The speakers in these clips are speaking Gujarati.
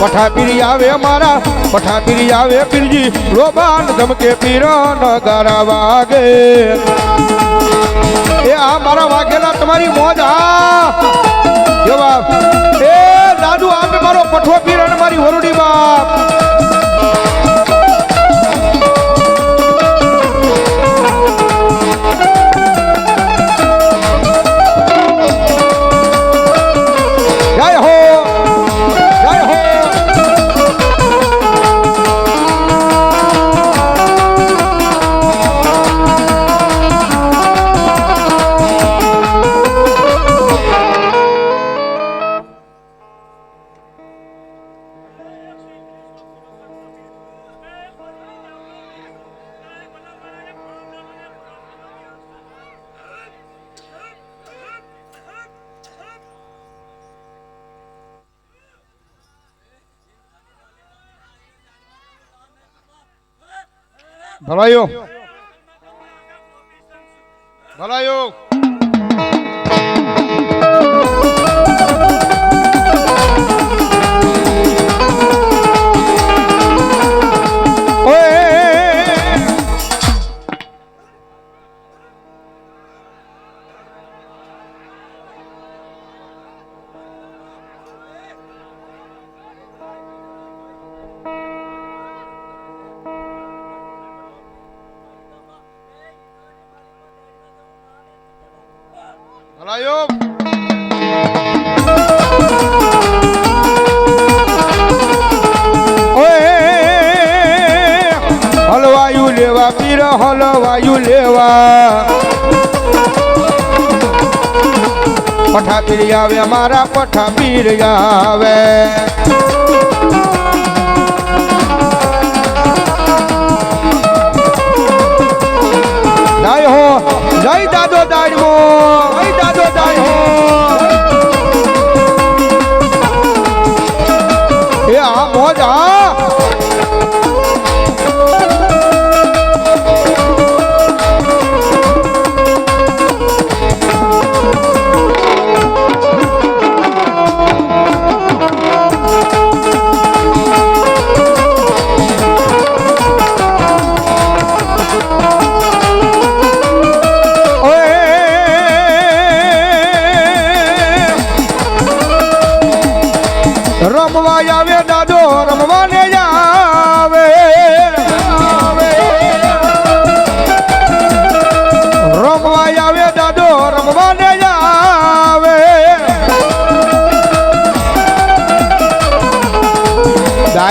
પઠાપીરી આવે મારા, પઠાપીરી આવે પીરજી, લોબાન ધમકે પીરો નગારા વાગે. એ આ મારા વાઘેલા, તમારી મોજ આ. જવાબ. ભલાયો. ભલાયો. ઓય હલવાયું લેવા પીર હલવાયું લેવા. પઠા પીર આવે મારા પઠા પીર આવે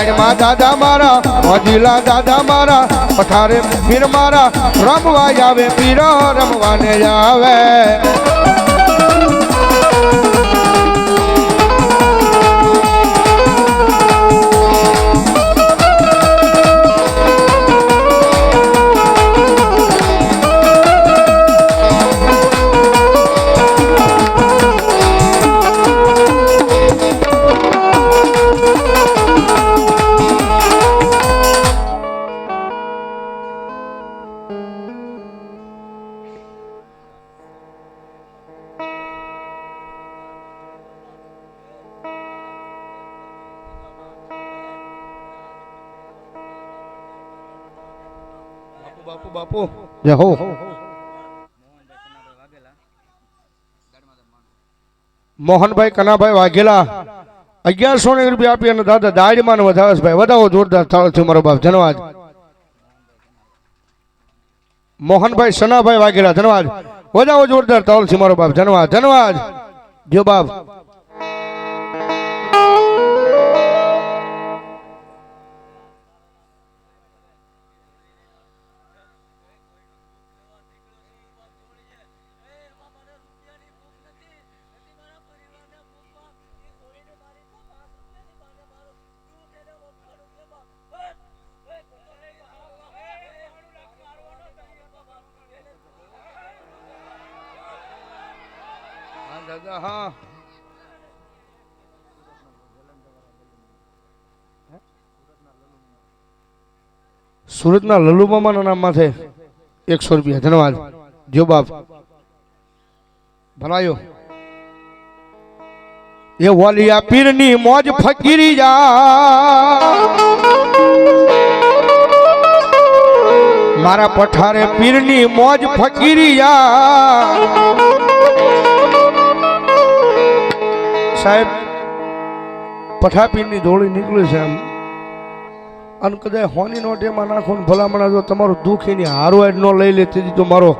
દાડમાં દાદા મારા મોજીલા દાદા મારા પઠારે પીર મારા રમવા આવે પીર રમવાને આવે. બાપુ બાપુ બાપુ જય હો મોહનભાઈ કનાભાઈ વાઘેલા અગિયારસો ને રૂપિયા આપી અને દાદા દાડમાં વધાવે ભાઈ વધાવો જોરદાર થાળ છે મારો બાપ ધન્યવાદ મોહનભાઈ સનાભાઈ વાઘેલા ધન્યવાદ વધાવો જોરદાર તાળ છે મારો બાપ ધન્યવાદ ધન્યવાદ જો બાપ દાદા, હા. સુરતના લલ્લુ મામાના નામ માથે એકસો રૂપિયા. ધન્યવાદ. જો બાપ. ભલાયો. એ વલિયા પીરની મોજ ફકીરી જા. મારા પઠારે પીરની મોજ ફકીરી જા. સાહેબ, પઠાપીરની ધોળી નીકળી છે એમ અને કદાચ હોની નો ટેમાં નાખો ને ભલામણા જો તમારું દુઃખ એની હારવાડ ન લઈ લે, તેથી તો મારો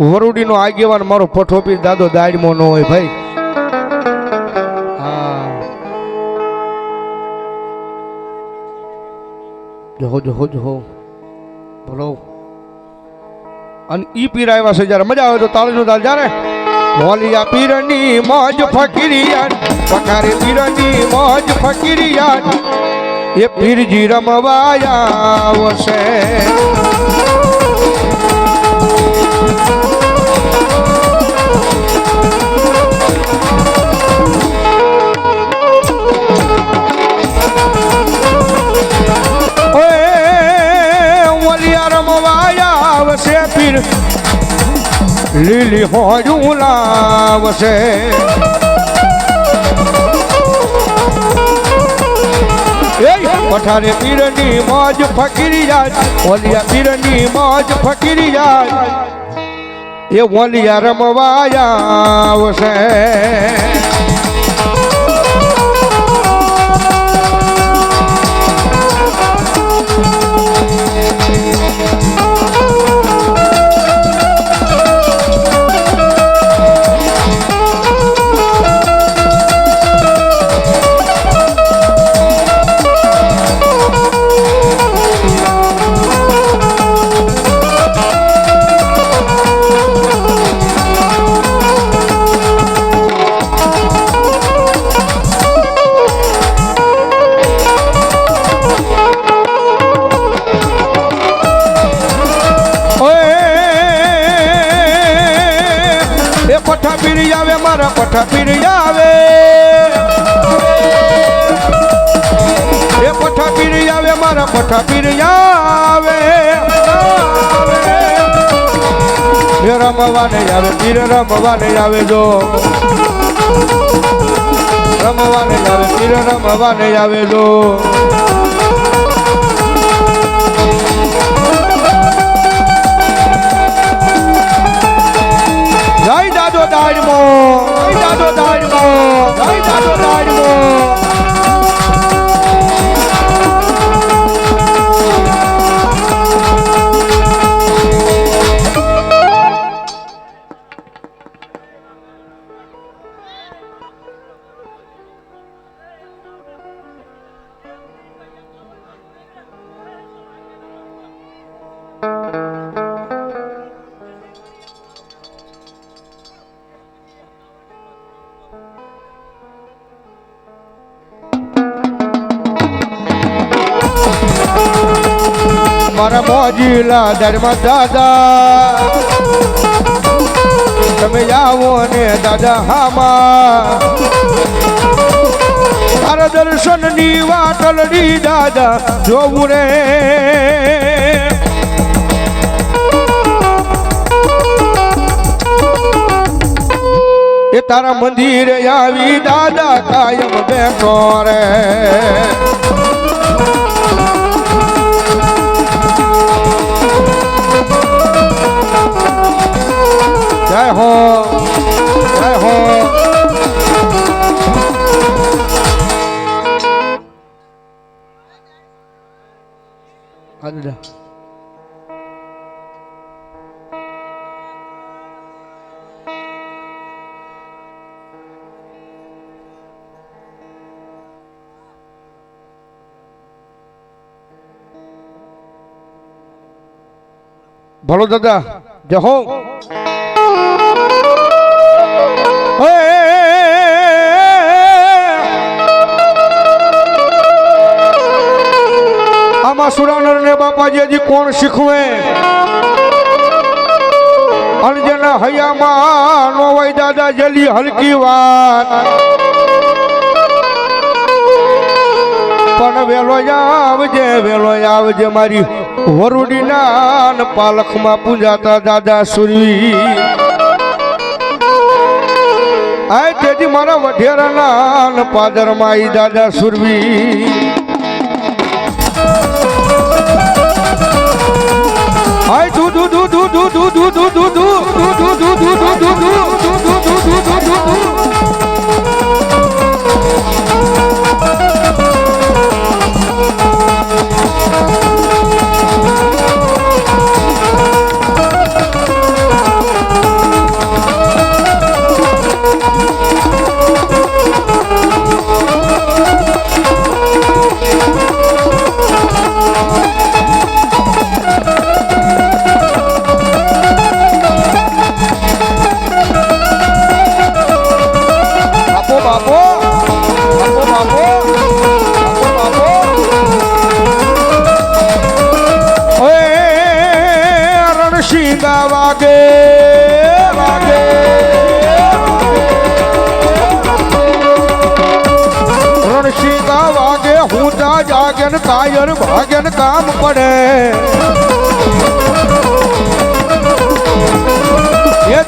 વરુડીનો આગેવાન, મારો પઠોપી દાદો દાડમો ન હોય ભાઈ. હા. જોહો જોહો જોહો બોલો. અને ઈ પીર આવ્યા છે જ્યારે. મજા આવે તો તાળીનો તાલ જ્યારે બોલિયા પીરની મોજ ફકીરિયાન પકારે પીરની મોજ ફકીરિયાન એ પીરજી રમવાયા આવશે. લીલી હોજું લાવશે. પઠારે પીરની મોજ ફકીરી જાય, ઓલિયા પીરની મોજ ફકીરી જાય. એ ઓલિયા રમવાયા આવશે. આવે મારા પઠા પીરી આવે એ રમવાને આવે, પીર રમવાને આવે જો. રમવાને આવે, પીર રમવાને આવે જો. જય દાદો દાડમો, જય દાદો દાડમો, જય દાદો દાડમો. મારા મોજીલા ધર્મ દાદા. તમે આવો ને દાદા હામાં. તારા દર્શનની વાટલડી દાદા, જોવું રે. એ તારા મંદિરે આવી દાદા કાયમ બેઠો રે. ભલો દાદા જય હો આમાં સુરાનર ને બાપાજી હજી કોણ શીખવે અને જેના હૈયામાં નો હોય દાદા જલી હલકી વાત પણ વેલો આવજે વેલો આવજે મારી વરુડીના ન પાલખમાં પૂજાતા દાદા સુરવી આય તેથી મારા વઢેરાના પાદરમાં દાદા સુરવી. હુંતા જાગન કાયર ભાગન કામ પડે.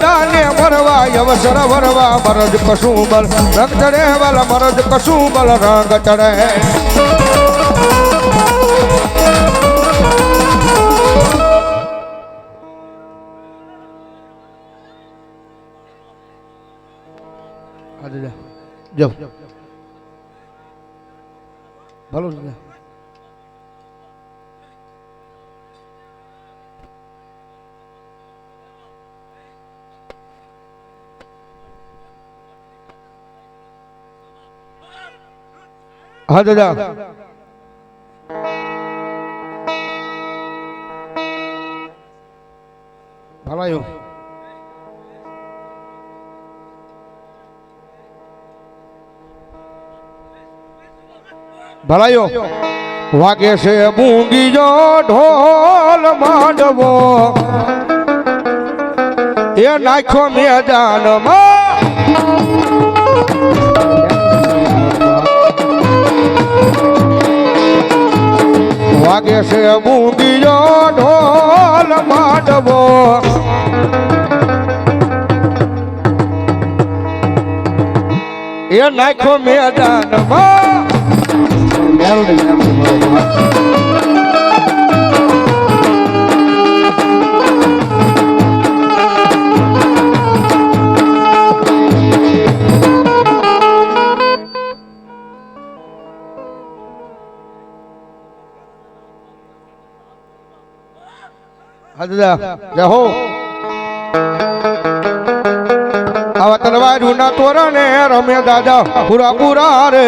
દાને મરવા અવસર વરવા મરજ કશું બલ રંગ ચડે વલ મરજ કશું બલ રંગ ચડે. જબ Valorina. هذا ده بلايو ભલાયો. વાગે છે મૂંગી જો ઢોલ માંડવો. એ નાખો મેદાનમાં. વાગે છે બુંદીનો ઢોલ માંડવો. એ નાખ્યો મેદાનમાં. મેલડી જય હો. આવા તલવાર ઉના તોરા ને રમે દાદા. પૂરા પૂરા રે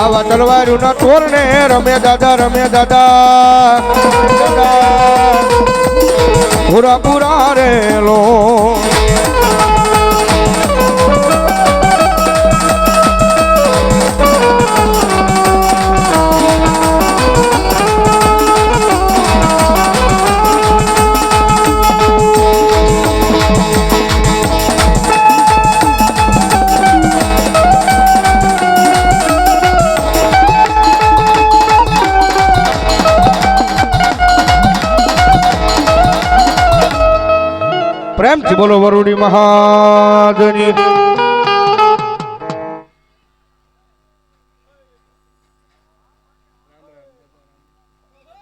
આવા તલવારના તોરણે રમે દાદા રમે દાદા. પૂરા પૂરા રે બોલો વરુણી મહાજની.